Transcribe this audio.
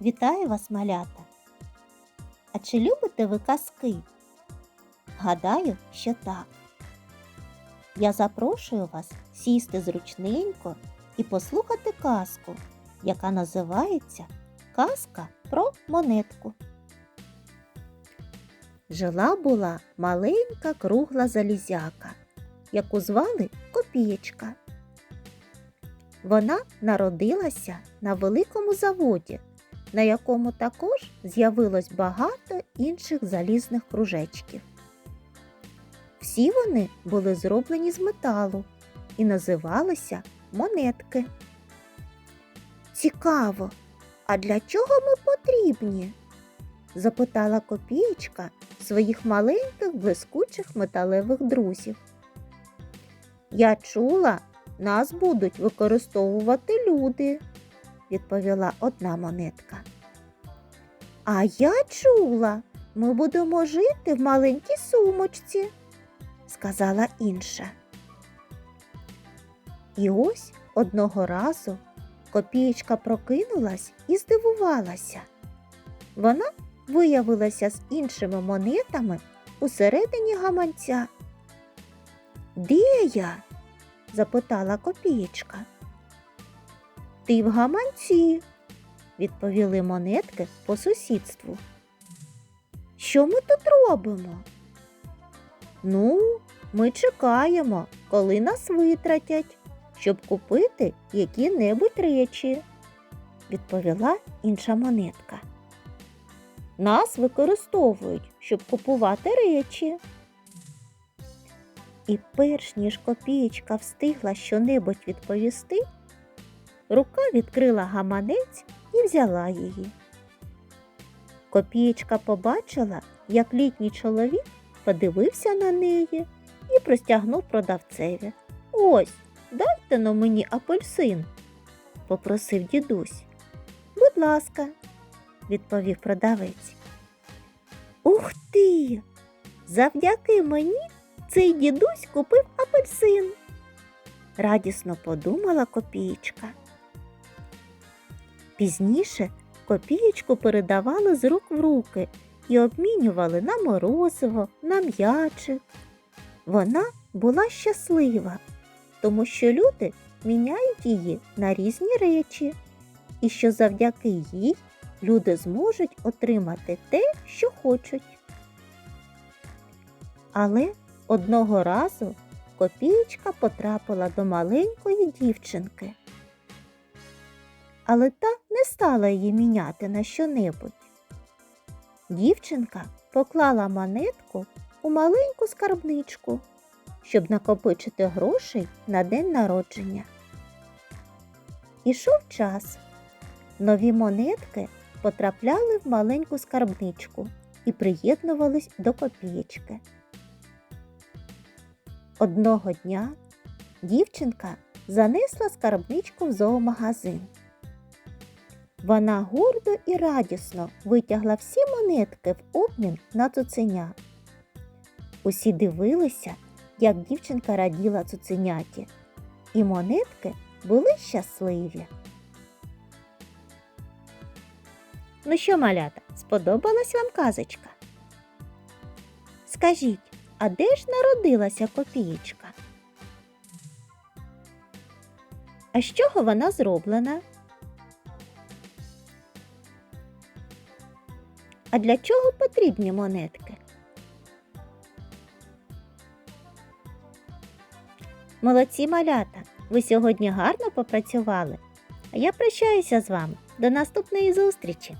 Вітаю вас, малята! А чи любите ви казки? Гадаю, що так. Я запрошую вас сісти зручненько і послухати казку, яка називається Казка про монетку. Жила була маленька кругла залізяка, яку звали Копієчка. Вона народилася на великому заводі, на якому також з'явилось багато інших залізних кружечків. Всі вони були зроблені з металу і називалися монетки. Цікаво, а для чого ми потрібні? запитала копієчка своїх маленьких блискучих металевих друзів. Я чула, нас будуть використовувати люди, відповіла одна монетка. А я чула, ми будемо жити в маленькій сумочці, сказала інша. І ось одного разу копієчка прокинулась і здивувалася. Вона виявилася з іншими монетами усередині гаманця. Де я? запитала копієчка. Ти в гаманці, відповіли монетки по сусідству. Що ми тут робимо? Ну, ми чекаємо, коли нас витратять, щоб купити які-небудь речі, відповіла інша монетка. Нас використовують, щоб купувати речі. І перш ніж копієчка встигла щонебудь відповісти, рука відкрила гаманець і взяла її. Копієчка побачила, як літній чоловік подивився на неї і простягнув продавцеві. Ось, дайте но мені апельсин, попросив дідусь. Будь ласка, відповів продавець. Ух ти! Завдяки мені цей дідусь купив апельсин. Радісно подумала копієчка. Пізніше копієчку передавали з рук в руки і обмінювали на морозиво, на м'ячик. Вона була щаслива, тому що люди міняють її на різні речі, і що завдяки їй люди зможуть отримати те, що хочуть. Але одного разу копієчка потрапила до маленької дівчинки. Але та не стала її міняти на щонебудь. Дівчинка поклала монетку у маленьку скарбничку, щоб накопичити грошей на день народження. Ішов час. Нові монетки потрапляли в маленьку скарбничку і приєднувались до копієчки. Одного дня дівчинка занесла скарбничку в зоомагазин. Вона гордо і радісно витягла всі монетки в обмін на цуценя. Усі дивилися, як дівчинка раділа цуценяті, і монетки були щасливі. Ну що, малята, сподобалась вам казочка? Скажіть, а де ж народилася копієчка? А з чого вона зроблена? А для чого потрібні монетки? Молодці малята! Ви сьогодні гарно попрацювали. А я прощаюся з вами. До наступної зустрічі!